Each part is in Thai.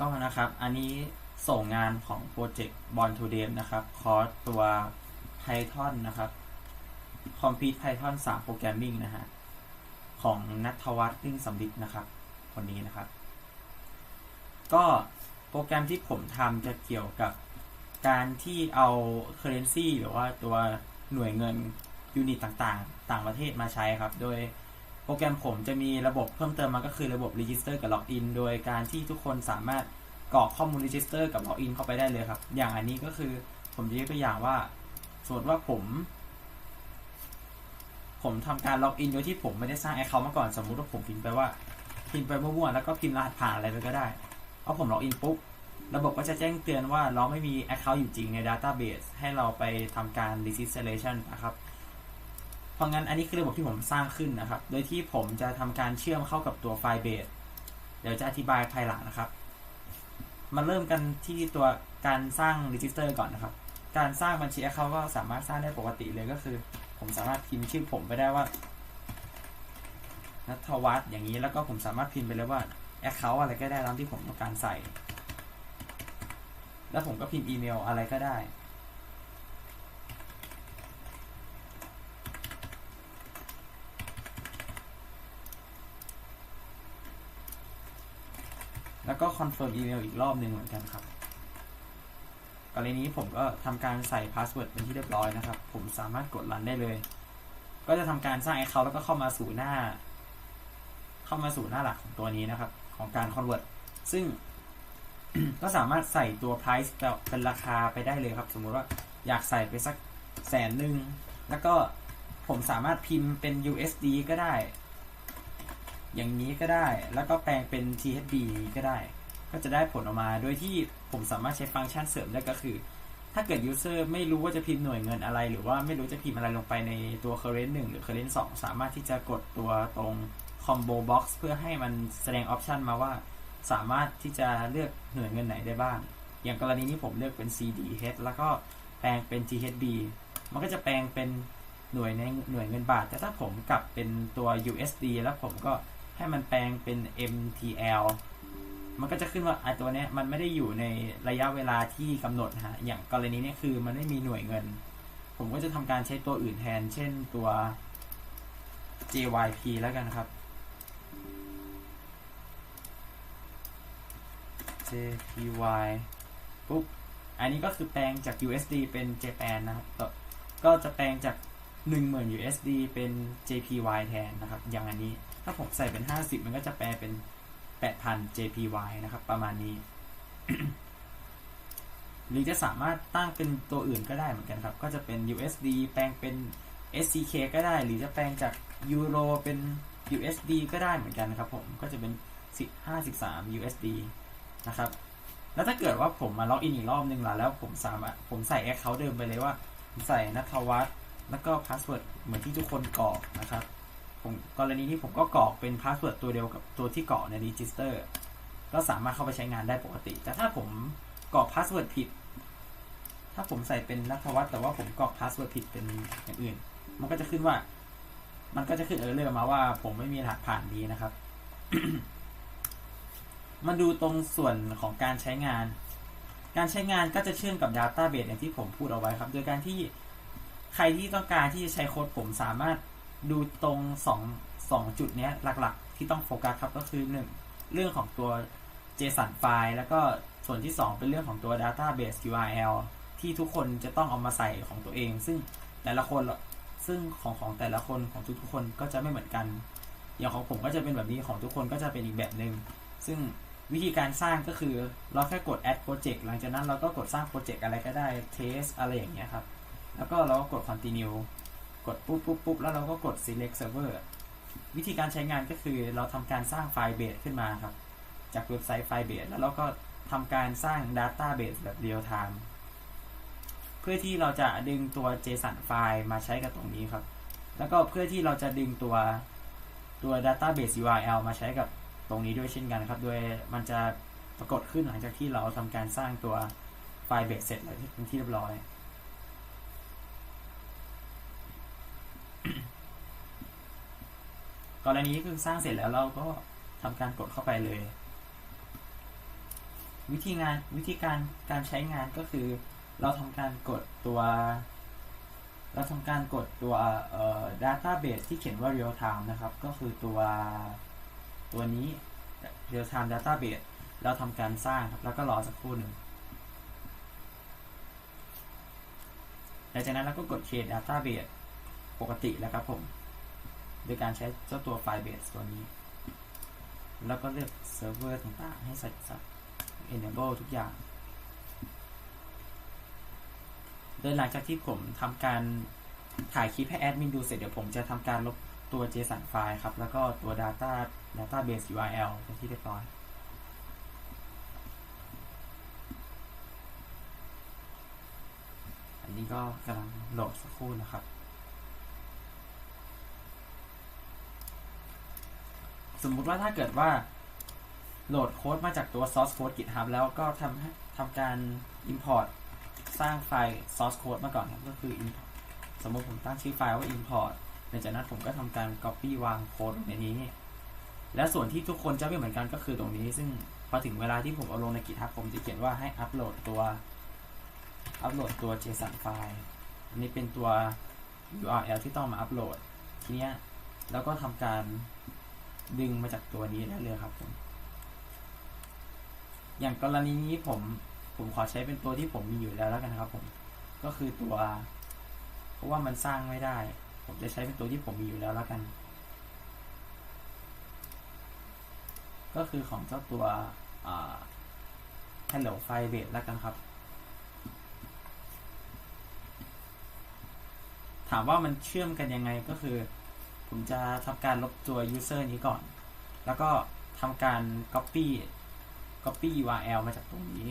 ก็นะครับ อันนี้ส่งงานของโปรเจกต์ Born to Dev นะครับ คอร์สตัว Python นะครับ Complete Python 3 Programming นะฮะ ของนัทวัฒน์นิ่งสำลิดนะครับ คนนี้นะครับ ก็โปรแกรมที่ผมทำจะเกี่ยวกับการที่เอา currency หรือว่าตัวหน่วยเงินยูนิตต่างๆ ต่างประเทศมาใช้ครับ โดย โปรแกรมผมจะมีระบบเพิ่มเติมมาก็คือระบบ register กับ login โดยการที่ทุกคนสามารถกรอกข้อมูล register กับ login เข้าไปได้เลยครับ อย่างอันนี้ก็คือผมจะยกตัวอย่างว่าสมมติว่าผม ผมทำการล็อกอินโดยที่ผมไม่ได้สร้าง account มาก่อนสมมุติว่าผมพิมพ์ไปว่าพิมพ์ไปมั่วๆแล้วก็พิมพ์รหัสผ่านอะไรไปก็ได้พอผมล็อกอินปุ๊บระบบก็จะแจ้งเตือนว่าเราไม่มี account อยู่จริงใน database ให้เราไปทำการ registration นะครับ เพราะงั้นอันนี้คือระบบที่ผมสร้างขึ้นนะครับ โดยที่ผมจะทำการเชื่อมเข้ากับตัวไฟล์เบสเดี๋ยวจะอธิบายภายหลังนะครับ มาเริ่มกันที่ตัวการสร้าง register ก่อนนะครับ การสร้างบัญชี account ก็สามารถสร้างได้ปกติเลยก็คือ ผมสามารถพิมพ์ชื่อผมไปได้ว่านัทวัฒน์อย่างนี้แล้วก็ผมสามารถพิมพ์ไปเลยว่า account อะไรก็ได้ตามที่ผมต้องการใส่ แล้วผมก็พิมพ์อีเมลอะไรก็ได้ แล้วก็คอนเฟิร์มอีเมลอีกรอบหนึ่งเหมือนกันครับกรณีนี้ผมก็ทำการใส่พาสเวิร์ดเป็นที่เรียบร้อยนะครับ ผมสามารถกดรันได้เลย ก็จะทำการสร้างแอคเคาท์แล้วก็เข้ามาสู่หน้า เข้ามาสู่หน้าหลักของตัวนี้นะครับ ของการคอนเวิร์ตซึ่งก็สามารถใส่ตัว price เป็นราคาไปได้เลยครับ สมมุติว่าอยากใส่ไปสักแสนหนึ่ง แล้วก็ผมสามารถพิมพ์เป็น USD ก็ได้ อย่างนี้ก็ได้ แล้วก็แปลงเป็น THB ก็ได้ ก็จะได้ผลออกมาโดยที่ผมสามารถใช้ฟังก์ชันเสริมได้ก็คือ ถ้าเกิด user ไม่รู้ว่าจะพิมพ์หน่วยเงินอะไร หรือว่าไม่รู้จะพิมพ์อะไรลงไปในตัว current 1 หรือ current 2 สามารถที่จะกดตัวตรง combo box เพื่อให้มันแสดงออปชันมาว่า สามารถที่จะเลือกหน่วยเงินไหนได้บ้าง อย่างกรณีนี้ผมเลือกเป็น CDH แล้วก็แปลงเป็น THB มันก็จะแปลงเป็นหน่วยในหน่วยเงินบาท แต่ถ้าผมกลับเป็นตัว USD แล้วผมก็ ให้มันแปลงเป็น MTL มันก็จะขึ้นว่าไอตัวเนี้ยมันไม่ได้อยู่ในระยะเวลาที่กำหนดฮะ อย่างกรณีนี้คือมันไม่มีหน่วยเงิน ผมก็จะทำการใช้ตัวอื่นแทน เช่นตัว JYP แล้วกันครับ JPY ปุ๊บ อันนี้ก็คือแปลงจาก USD เป็น Japan นะครับก็ก็จะแปลงจาก 10,000 USD เป็น JPY แทนนะครับ อย่างอันนี้ ถ้าผมใส่เป็น 50 มันก็จะแปลเป็น 8,000 JPY นะครับ ประมาณนี้ หรือจะสามารถตั้งเป็นตัวอื่นก็ได้เหมือนกันครับ ก็จะเป็น USD แปลงเป็น SCK ก็ได้ หรือจะแปลงจากยูโรเป็น USD ก็ได้เหมือนกันนะครับ ผมก็จะเป็น 53 USD นะครับ แล้วถ้าเกิดว่าผมมาล็อกอินอีกรอบหนึ่งล่ะแล้วผมสามารถผมใส่แอคเคาท์เดิมไปเลยว่า ผมใส่นัทวัฒน์แล้วก็พาสเวิร์ดเหมือนที่ทุกคนกรอกนะครับ ผมกรณีนี้ผมก็กรอกเป็นพาสเวิร์ดตัวเดียวกับตัวที่กรอกในรีจิสเตอร์ก็สามารถเข้าไปใช้งานได้ปกติ แต่ถ้าผมกรอกพาสเวิร์ดผิด ถ้าผมใส่เป็นนัทวัฒน์แต่ว่าผมกรอกพาสเวิร์ดผิดเป็นอย่างอื่น มันก็จะขึ้นว่า มันก็จะขึ้นเออร์เลอร์มาว่า ผมไม่มีรหัสผ่านนี้นะครับ มาดูตรงส่วนของการใช้งาน การใช้งานก็จะเชื่อมกับ Database อย่างที่ผมพูดเอาไว้ครับ โดยการที่ใครที่ต้องการที่จะใช้โค้ดผมสามารถ ดูตรง2 2จุดนี้หลักๆ ที่ต้องโฟกัสครับก็คือ1เรื่องของตัว JSON ไฟล์แล้วก็ส่วนที่ 2 เป็นเรื่องของตัว Database URL ที่ทุกคนจะต้องเอามาใส่ของตัวเอง ซึ่งแต่ละคนซึ่งของของแต่ละคนของทุกๆคนก็จะไม่เหมือนกัน อย่างของผมก็จะเป็นแบบนี้ของทุกคนก็จะเป็นอีกแบบหนึง่งซึ่งวิธีการสร้างก็คือเราแค่กด add project หลังจากนั้นเราก็กดสร้างโปรเจกต์อะไรก็ได้ test อะไรอย่างเงี้ยครับ แล้วก็เราก็กด continue กดปุ๊บปุ๊บปุ๊บแล้วเราก็กด select server วิธีการใช้งานก็คือเราทำการสร้างไฟล์เบสขึ้นมาครับ จากเว็บไซต์ไฟล์เบสแล้วเราก็ทำการสร้าง database แบบ real time เพื่อที่เราจะดึงตัว JSON ไฟล์มาใช้กับตรงนี้ครับ แล้วก็เพื่อที่เราจะดึงตัวตัว database URL มาใช้กับตรงนี้ด้วยเช่นกันครับ โดยมันจะปรากฏขึ้นหลังจากที่เราทำการสร้างตัวไฟล์เบสเสร็จแล้วเป็นที่เรียบร้อย กรณีนี้คือสร้างเสร็จแล้วเราก็ทำการกดเข้าไปเลย วิธีงานวิธีการการใช้งานก็คือ เราทำการกดตัว เราทำการกดตัวเอ่อ database ที่เขียนว่า real time นะครับ ก็คือตัวตัวนี้ real time database เราทำการสร้างครับแล้วก็รอสักครู่หนึ่งหลังจากนั้นเราก็กด create database ปกติแล้วครับผม โดยการใช้เจ้าตัว Firebase ตัวนี้ แล้วก็เลือกเซิร์ฟเวอร์ต่างๆ ให้ใส่สับ enable ทุกอย่าง โดยหลังจากที่ผมทำการถ่ายคลิปให้แอดมินดูเสร็จเดี๋ยวผมจะทำการลบตัว JSON ไฟล์ครับ แล้วก็ตัว data database URL เป็นที่เรียบร้อยอันนี้ก็กำลังโหลดสักครู่นะครับ สมมุติว่าถ้าเกิดว่า โหลดโค้ดมาจากตัว source code GitHub แล้วก็ทำทำการ import สร้างไฟล์ source code มาก่อนครับก็คือ import สมมติผมตั้งชื่อไฟล์ว่า import หลังจากนั้นผมก็ทำการ copy วางโค้ดในนี้ และส่วนที่ทุกคนจะไม่เหมือนกันก็คือตรงนี้ ซึ่งพอถึงเวลาที่ผมเอาลงใน GitHub ผมจะเขียนว่าให้อัปโหลดตัวอัปโหลดตัว JSON ไฟล์อันนี้เป็นตัว URL ที่ต้องมาอัปโหลดทีเนี้ยแล้วก็ทำการ ดึงมาจากตัวนี้ได้เลยครับผม อย่างกรณีนี้ผมผมขอใช้เป็นตัวที่ผมมีอยู่แล้วแล้วกันครับ ผม ก็คือตัว เพราะว่ามันสร้างไม่ได้ ผมจะใช้เป็นตัวที่ผมมีอยู่แล้วแล้วกัน ก็คือของเจ้าตัว Hello Firebase แล้วกันครับ ถามว่ามันเชื่อมกันยังไงก็คือ ผมจะทำการลบตัว user นี้ก่อน แล้วก็ทำการ copy copy URL มาจากตรงนี้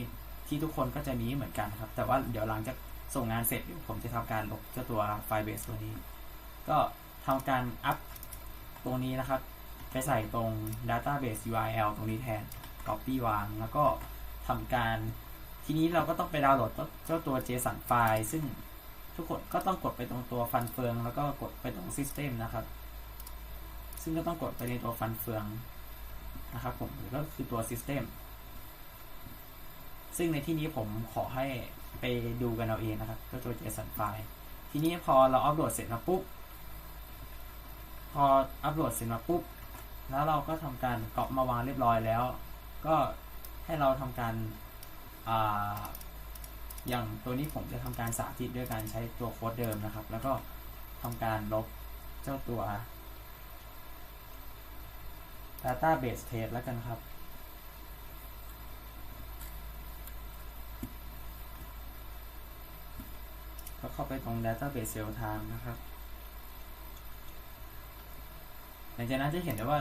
ที่ทุกคนก็จะมีเหมือนกันครับ แต่ว่าเดี๋ยวหลังจากส่งงานเสร็จเดี๋ยวผมจะทำการลบเจ้าตัว Firebase ตัวนี้ ก็ทำการอัพตรงนี้นะครับ ไปใส่ตรง database URL ตรงนี้แทน copy วาง แล้วก็ทำการทีนี้เราก็ต้องไปดาวน์โหลดเจ้าตัว JSON ไฟล์ซึ่งทุกคนก็ต้องกดไปตรงตัวฟันเฟือง แล้วก็กดไปตรง System นะครับ ซึ่งก็ต้องกดไปในตัวฟันเฟืองนะครับผมหรือก็คือตัว System ซึ่งในที่นี้ผมขอให้ไปดูกันเอาเองนะครับ ก็ตัว JSON ไฟล์ทีนี้พอเราอัปโหลดเสร็จมาปุ๊บ พออัปโหลดเสร็จมาปุ๊บ แล้วเราก็ทำการก๊อปมาวางเรียบร้อยแล้ว ก็ให้เราทำการอาอย่างตัวนี้ผมจะทำการสาธิตด้วยการใช้ตัวโค้ดเดิมนะครับ แล้วก็ทำการลบเจ้าตัว database test แล้วกันครับ ก็เข้าไปตรง database real time นะครับหลังจากนั้นจะเห็นได้ว่า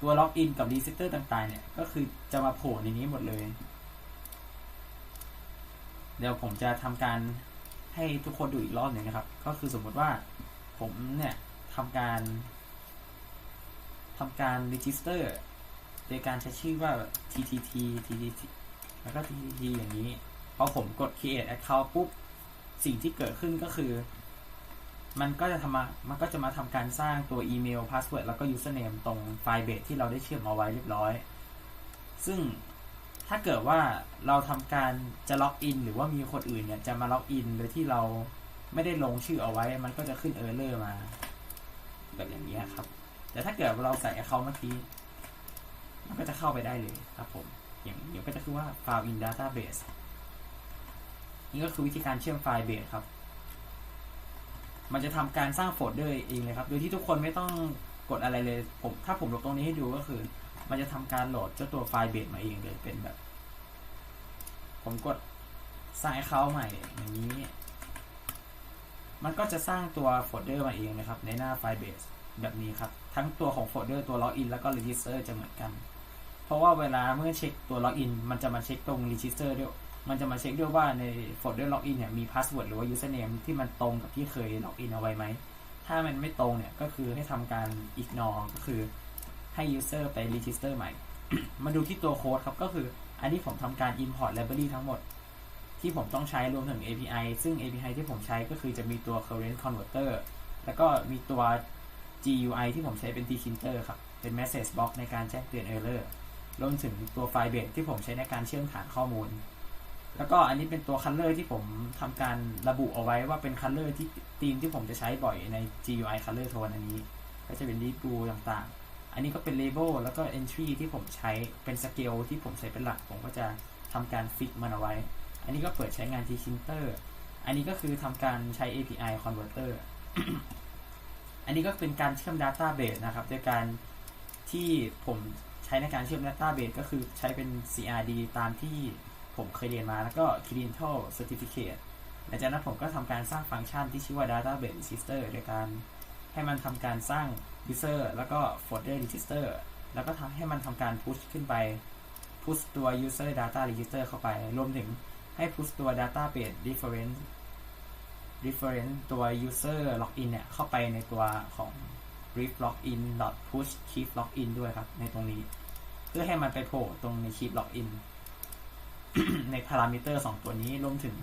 ตัวล็อกอินกับรีเซตเตอร์ต่างๆเนี่ย ก็คือจะมาโผล่ในนี้หมดเลย เดี๋ยวผมจะทำการให้ทุกคนดูอีกรอบหนึ่งนะครับ ก็คือสมมติว่าผมเนี่ยทำการ ทำการรีจิสเตอร์โดยการใช้ชื่อว่า ttt ttt แล้วก็ ttt อย่างนี้ พอผมกด create account ปุ๊บ สิ่งที่เกิดขึ้นก็คือ มันก็จะทำมา มันก็จะมาทำการสร้างตัวอีเมล พาสเวิร์ด แล้วก็ username ตรงไฟล์เบสที่เราได้เชื่อมเอาไว้เรียบร้อย ซึ่งถ้าเกิดว่าเราทำการจะล็อกอิน หรือว่ามีคนอื่นเนี่ยจะมาล็อกอินโดยที่เราไม่ได้ลงชื่อเอาไว้ มันก็จะขึ้นเออร์เลอร์มา แบบอย่างนี้ครับ แต่ถ้าเกิดเราใส่เขาเมื่อกี้ มันก็จะเข้าไปได้เลยครับผม อย่างเดี๋ยวก็จะคือว่า file in database นี่ก็คือวิธีการเชื่อมไฟล์เบสครับ มันจะทำการสร้างโฟลเดอร์เองเลยครับ โดยที่ทุกคนไม่ต้องกดอะไรเลย ผม ถ้าผมลบตรงนี้ให้ดูก็คือ มันจะทำการโหลดเจ้าตัวไฟล์เบสมาเองเลย เป็นแบบ ผมกดสร้างเขาใหม่อย่างนี้ มันก็จะสร้างตัวโฟลเดอร์มาเองนะครับ ในหน้าไฟล์เบส แบบนี้ครับ ทั้งตัวของโฟลเดอร์ตัวล็อกอินแล้วก็รีจิสเตอร์จะเหมือนกัน เพราะว่าเวลาเมื่อเช็คตัวล็อกอินมันจะมาเช็คตรงรีจิสเตอร์ด้วย มันจะมาเช็คด้วยว่าในโฟลเดอร์ล็อกอินเนี่ยมีพาสเวิร์ดหรือว่า username ที่มันตรงกับที่เคยล็อกอินเอาไว้ไหม ถ้ามันไม่ตรงเนี่ยก็คือให้ทำการ ignore ก็คือให้ user ไป register ใหม่ มาดูที่ตัวโค้ดครับก็คืออันนี้ผมทำการ import library ทั้งหมดที่ผมต้องใช้รวมถึง API ซึ่ง API ที่ผมใช้ก็คือจะมีตัว current converter แล้วก็มีตัว GUI ที่ผมใช้เป็น tkinter ครับ เป็น message box ในการแจ้งเตือน error รวมถึงตัวไฟล์เบสที่ผมใช้ในการเชื่อมฐานข้อมูล แล้วก็อันนี้เป็นตัวคัลเลอร์ที่ผมทำการระบุเอาไว้ว่าเป็นคัลเลอร์ที่ธีมที่ผมจะใช้บ่อยใน GUI color tone อันนี้ ก็จะเป็นดีปูต่างๆ อันนี้ก็เป็น label แล้วก็ entry ที่ผมใช้เป็นสเกลที่ผมใช้เป็นหลัก ผมก็จะทำการฟิกมันเอาไว้ อันนี้ก็เปิดใช้งาน t s h i n t e r อันนี้ก็คือทำการใช้ API converter อันนี้ก็เป็นการเชื่อม database นะครับโดยการที่ผมใช้ในการเชื่อม database ก็คือใช้เป็น CRD ตามที่ผมเคยเรียนมาแล้วก็ credential certificate หลังจากนั้นผมก็ทำการสร้างฟังก์ชันที่ชื่อว่า database register โดยการให้มันทำการสร้าง user แล้วก็ folder register แล้วก็ทำให้มันทำการ push ขึ้นไป push ตัว user data register เข้าไป รวมถึงให้ push ตัว database reference reference ตัว user login เนี่ย เข้าไปในตัวของ brief login push keep login ด้วยครับ ในตรงนี้ เพื่อให้มันไปโผล่ตรงใน keep login ในพารามิเตอร์2ตัวนี้รวมถึง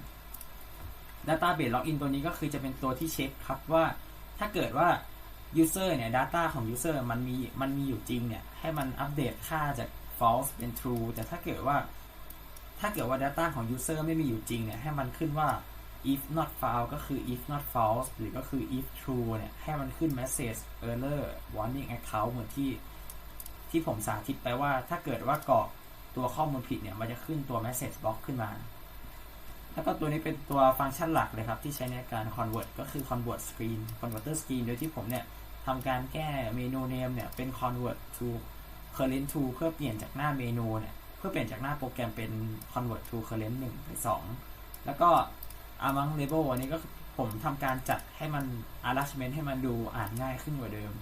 database login ตัวนี้ก็คือจะเป็นตัวที่เช็คครับว่าถ้าเกิดว่า user เนี่ย data ของ user มันมีมันมีอยู่จริงเนี่ย ให้มันอัปเดตค่าจาก false เป็น true แต่ถ้าเกิดว่า ถ้าเกิดว่า data ของ user ไม่มีอยู่จริงเนี่ย ให้มันขึ้นว่า if not found ก็คือ if not false หรือก็คือ if true เนี่ย ให้มันขึ้น message error warning account เหมือนที่ ที่ผมสาธิตไปว่า ถ้าเกิดว่ากรอกตัวข้อมูลผิดเนี่ย มันจะขึ้นตัว message box ขึ้นมา แล้วก็ตัวนี้เป็นตัวฟังก์ชันหลักเลยครับ ที่ใช้ในการ convert ก็คือ convert screen converter screen โดยที่ผมเนี่ยทำการแก้เมนู name เนี่ย เป็น convert to current to เพื่อเปลี่ยนจากหน้าเมนูเนี่ย เพื่อเปลี่ยนจากหน้าโปรแกรมเป็น convert to current 1ไป2แล้วก็ among label อันนี้ก็ผมทำการจัดให้มัน arrangement ให้มันดูอ่านง่ายขึ้นกว่าเดิม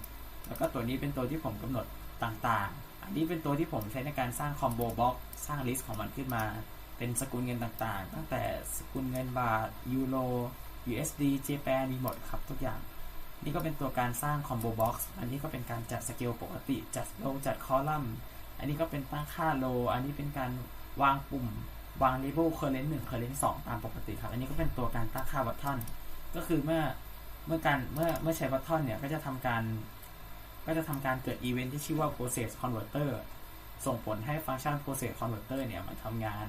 แล้วก็ตัวนี้เป็นตัวที่ผมกำหนดต่างๆ อันนี้เป็นตัวที่ผมใช้ในการสร้าง combo box สร้าง list ของมันขึ้นมา เป็นสกุลเงินต่างๆ ตั้งแต่สกุลเงินบาทยูโร USD JPY มีหมดครับทุกอย่าง นี่ก็เป็นตัวการสร้าง combo box อันนี้ก็เป็นการจัดสเกลปกติ จัดโลจัดคอลัมน์ อันนี้ก็เป็นตั้งค่าโล อันนี้เป็นการวางปุ่ม วาง label current 1 current 2 ตามปกติครับ อันนี้ก็เป็นตัวการตั้งค่าวัตทอนก็คือเมื่อเมื่อการเมื่อเมื่อใช้วัตทอนเนี่ย ก็จะทำการ ก็จะทำการเกิดอีเวนท์ที่ชื่อว่า process converter ส่งผลให้ฟังก์ชัน process converter เนี่ย มันทำงาน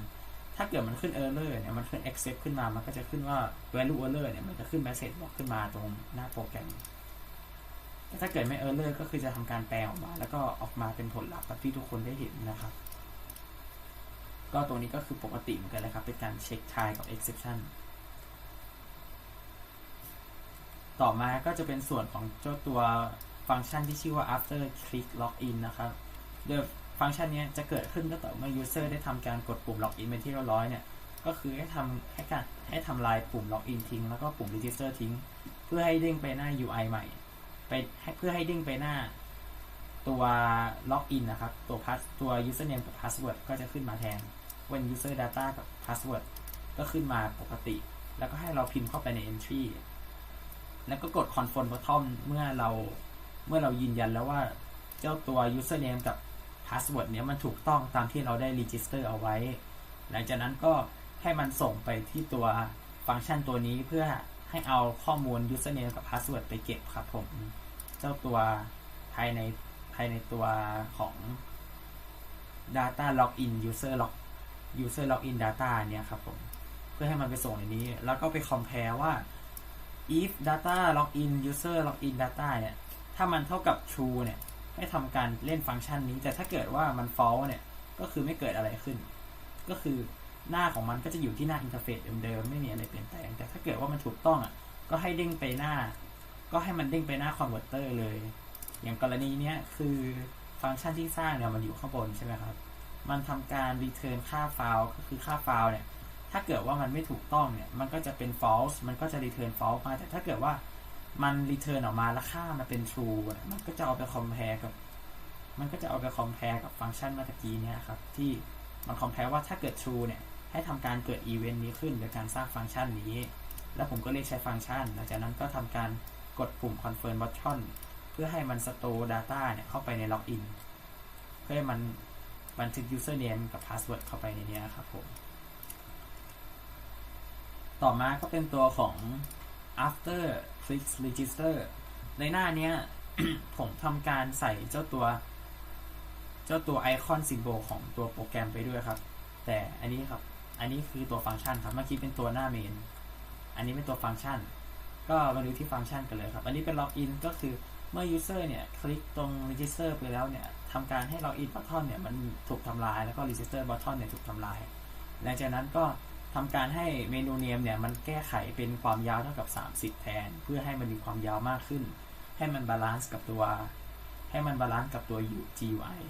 ถ้าเกิดมันขึ้น error เนี่ย มันขึ้น accept ขึ้นมา มันก็จะขึ้นว่า value error เนี่ย มันจะขึ้น message บอกขึ้นมาตรงหน้าโปรแกรมแต่ถ้าเกิดไม่ error ก็คือจะทำการแปลออกมา แล้วก็ออกมาเป็นผลลัพธ์แบบที่ทุกคนได้เห็นนะครับ ก็ตรงนี้ก็คือปกติเหมือนกันเลยครับ เป็นการเช็ค try กับ exception ต่อมาก็จะเป็นส่วนของเจ้าตัวฟังก์ชันที่ชื่อว่า after click login นะครับ โดยฟังก์ชันนี้จะเกิดขึ้นก็ต่อเมื่อ user ได้ทำการกดปุ่ม login เป็นที่เรียบร้อยเนี่ย ก็คือให้ทำให้การให้ทำลายปุ่ม login ทิ้ง แล้วก็ปุ่ม register ทิ้ง เพื่อให้เด้งไปหน้า UI ใหม่ ไปเพื่อให้เด้งไปหน้า ตัว login นนะครับ ตัว pass ตัว username กับ password ก็จะขึ้นมาแทน when user data กับ password ก็ขึ้นมาปกติ แล้วก็ให้เราพิมพ์เข้าไปใน entry แล้วก็กด confirm button เมื่อเราเมื่อเรายืนยันแล้วว่าเจ้าตัว username กับ password เนี้ยมันถูกต้องตามที่เราได้ register เอาไว้ หลังจากนั้นก็ให้มันส่งไปที่ตัวฟังก์ชันตัวนี้เพื่อให้เอาข้อมูล username กับ password ไปเก็บครับผม เจ้าตัวภายใน ภายในตัวของ data login user log user login data เนี่ยครับผมเพื่อให้มันไปส่งในนี้ แล้วก็ไป compare ว่า if data login user login data เนี่ยถ้ามันเท่ากับ true เนี่ยให้ทำการเล่นฟังก์ชันนี้ แต่ถ้าเกิดว่ามัน false เนี่ยก็คือไม่เกิดอะไรขึ้น ก็คือหน้าของมันก็จะอยู่ที่หน้าอินเทอร์เฟซเดิมๆไม่มีอะไรเปลี่ยนแปลง แต่ถ้าเกิดว่ามันถูกต้องอะก็ให้เด้งไปหน้า ก็ให้มันเด้งไปหน้าคอนเวอร์เตอร์เลย อย่างกรณีเนี้ยคือฟังก์ชันที่สร้างเนี่ยมันอยู่ข้างบนใช่ไหมครับ มันทำการ return ค่าไฟล์ก็คือค่าไฟล์เนี่ย ถ้าเกิดว่ามันไม่ถูกต้องเนี่ย มันก็จะเป็น false มันก็จะ return false มา แต่ถ้าเกิดว่ามัน return ออกมาแล้วค่ามันเป็น true มันก็จะเอาไป compare กับ มันก็จะเอาไป compare กับฟังก์ชันเมื่อกี้เนี่ยครับ ที่มัน compare ว่าถ้าเกิด true เนี่ย ให้ทำการเกิด event นี้ขึ้นโดยการสร้างฟังก์ชันนี้ แล้วผมก็เรียกใช้ฟังก์ชันหลังจากนั้นก็ทำการกดปุ่ม confirm button เพื่อให้มัน store data เนี่ยเข้าไปใน login เพื่อให้มันบันทึก username กับ password เข้าไปในนี้ครับผม ต่อมาก็เป็นตัวของ after click register ในหน้าเนี้ยผมทำการใส่เจ้าตัว เจ้าตัวไอคอนซิมโบลของตัวโปรแกรมไปด้วยครับ แต่อันนี้ครับ อันนี้คือตัวฟังก์ชันครับ เมื่อกี้เป็นตัวหน้าเมน อันนี้เป็นตัวฟังก์ชัน ก็มาดูที่ฟังก์ชันกันเลยครับ อันนี้เป็นล็อกอินก็คือ เมื่อ user เนี่ย คลิกตรง register ไปแล้วเนี่ยทำการให้ login button เนี่ย มันถูกทำลาย แล้วก็ register button เนี่ย ถูกทำลาย หลังจากนั้นก็ทำการให้เมนูเนมเนี่ย มันแก้ไขเป็นความยาวเท่ากับ 30 แทน เพื่อให้มันมีความยาวมากขึ้น ให้มันบาลานซ์กับตัว ให้มันบาลานซ์กับตัว GUI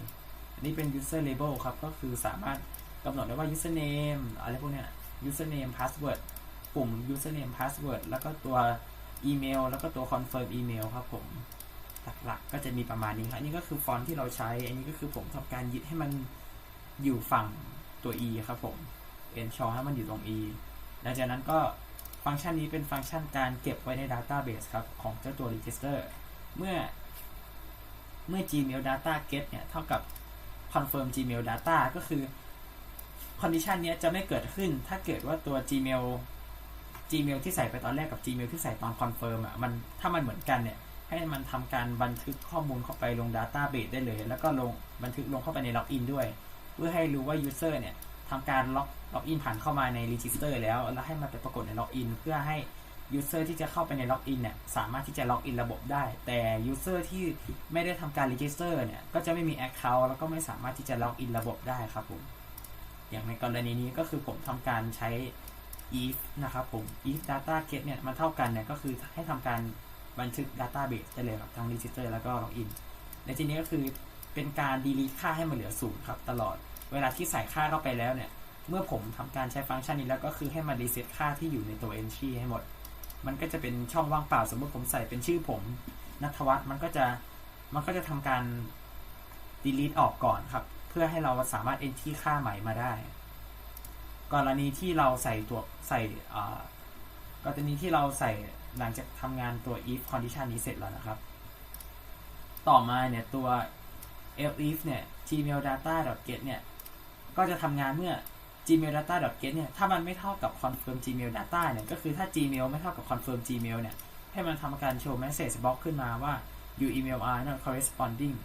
อันนี้เป็น user label ครับ ก็คือสามารถกำหนดได้ว่า username อะไรพวกเนี้ย username password ปุ่ม username password แล้วก็ตัวอีเมล แล้วก็ตัว confirm email ครับผม หลักๆ ก็จะมีประมาณนี้ครับนนี้ก็คือฟอนต์ที่เราใช้ อันนี้ก็คือผมทำการยึดให้มันอยู่ฝั่งตัว e ครับผม ensure ให้มันอยู่ตรง e หลังจากนั้นก็ฟังก์ชันนี้เป็นฟังก์ชันการเก็บไว้ใน database ครับ ของเจ้าตัว register เมื่อเมื่อ gmail data get เนี่ยเท่ากับ confirm gmail data ก็คือ condition เนี้ยจะไม่เกิดขึ้นถ้าเกิดว่าตัว gmail gmail ที่ใส่ไปตอนแรกกับ gmail ที่ใส่ตอน confirm อะมันถ้ามันเหมือนกันเนี่ย ให้มันทำการบันทึกข้อมูลเข้าไปลง database ได้เลย แล้วก็ลงบันทึกลงเข้าไปใน login ด้วย เพื่อให้รู้ว่า user เนี่ยทำการล็อกล็อกอินผ่านเข้ามาใน register แล้ว แล้วให้มันไปปรากฏใน login เพื่อให้ user ที่จะเข้าไปใน login เนี่ยสามารถที่จะ login ระบบได้ แต่ user ที่ไม่ได้ทำการ register เนี่ยก็จะไม่มี account แล้วก็ไม่สามารถที่จะ login ระบบได้ครับผมอย่างในกรณีนี้ก็คือผมทำการใช้ if นะครับผม if data get เนี่ยมันเท่ากันเนี่ยก็คือให้ทำการ บันทึก database ได้เลยครับทั้ง register แล้วก็ login ในที่นี้ก็คือเป็นการ delete ค่าให้มันเหลือศูนย์ครับตลอด เวลาที่ใส่ค่าเข้าไปแล้วเนี่ย เมื่อผมทำการใช้ฟังก์ชันนี้แล้วก็คือให้มัน reset ค่าที่อยู่ในตัว entry ให้หมด มันก็จะเป็นช่องว่างเปล่า สมมติผมใส่เป็นชื่อผมนัทวัฒน์มันก็จะมันก็จะทำการ delete ออกก่อนครับ เพื่อให้เราสามารถ entry ค่าใหม่มาได้ กรณีที่เราใส่ตัวใส่อ่ากรณีที่เราใส่ หลังจากทำงานตัว if condition นี้เสร็จแล้วนะครับ ต่อมาเนี่ยตัว elif เนี่ย gmail data get เนี่ย ก็จะทำงานเมื่อ gmail data get เนี่ย ถ้ามันไม่เท่ากับ confirm gmail data เนี่ย ก็คือถ้า gmail ไม่เท่ากับ confirm gmail เนี่ย ให้มันทำการโชว์ message box ขึ้นมาว่า your email are not corresponding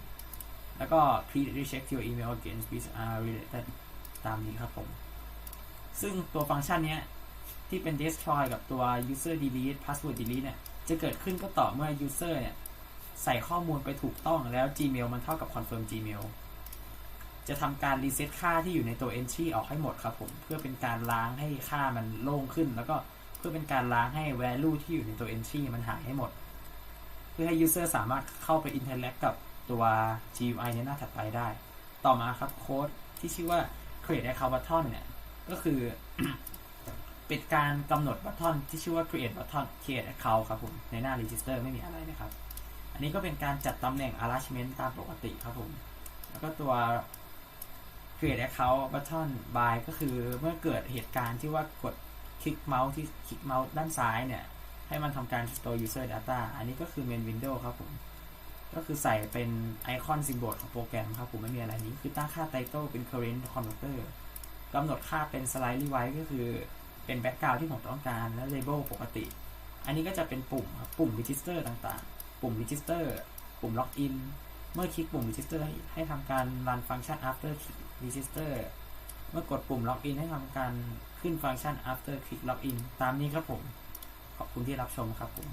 แล้วก็ please recheck your email again which are related ตามนี้ครับผม ซึ่งตัวฟังก์ชันเนี้ย ที่เป็น destroy กับตัว user delete password delete เนี่ยจะเกิดขึ้นก็ต่อเมื่อ user เนี่ยใส่ข้อมูลไปถูกต้องแล้ว Gmail มันเท่ากับ confirm Gmail จะทำการ reset ค่าที่อยู่ในตัว entry ออกให้หมดครับผมเพื่อเป็นการล้างให้ค่ามันโล่งขึ้น แล้วก็เพื่อเป็นการล้างให้ value ที่อยู่ในตัว entry มันหายให้หมด เพื่อให้ user สามารถเข้าไป interact กับตัว GUI ในหน้าถัดไปได้ ต่อมาครับโค้ดที่ชื่อว่า create account button เนี่ยก็คือ ป็นการกำหนดบัตทอนที่ชื่อว่า create button create account ครับผมในหน้า register ไม่มีอะไรนะครับ อันนี้ก็เป็นการจัดตำแหน่ง arrangement ตามปกติครับผม แล้วก็ตัว create account button by ก็คือเมื่อเกิดเหตุการณ์ที่ว่ากดคลิกเมาส์ที่คลิกเมาส์ด้านซ้ายเนี่ย ให้มันทำการ store user data อันนี้ก็คือ main window ครับผม ก็คือใส่เป็นไอคอนซิมโบลของโปรแกรมครับผมไม่มีอะไรนี้ คือตั้งค่า title เป็น current converter กำหนดค่าเป็น slightly white ก็คือ เป็นแบ็กกราวน์ที่ผมต้องการและเลเบลปกติ อันนี้ก็จะเป็นปุ่มครับปุ่ม register ต่างๆ ปุ่ม register ปุ่ม login เมื่อคลิกปุ่ม register ให้ให้ทำการ run ฟังก์ชัน after register เมื่อกดปุ่ม login ให้ทำการขึ้นฟังก์ชัน after click login ตามนี้ครับผม ขอบคุณที่รับชมครับผม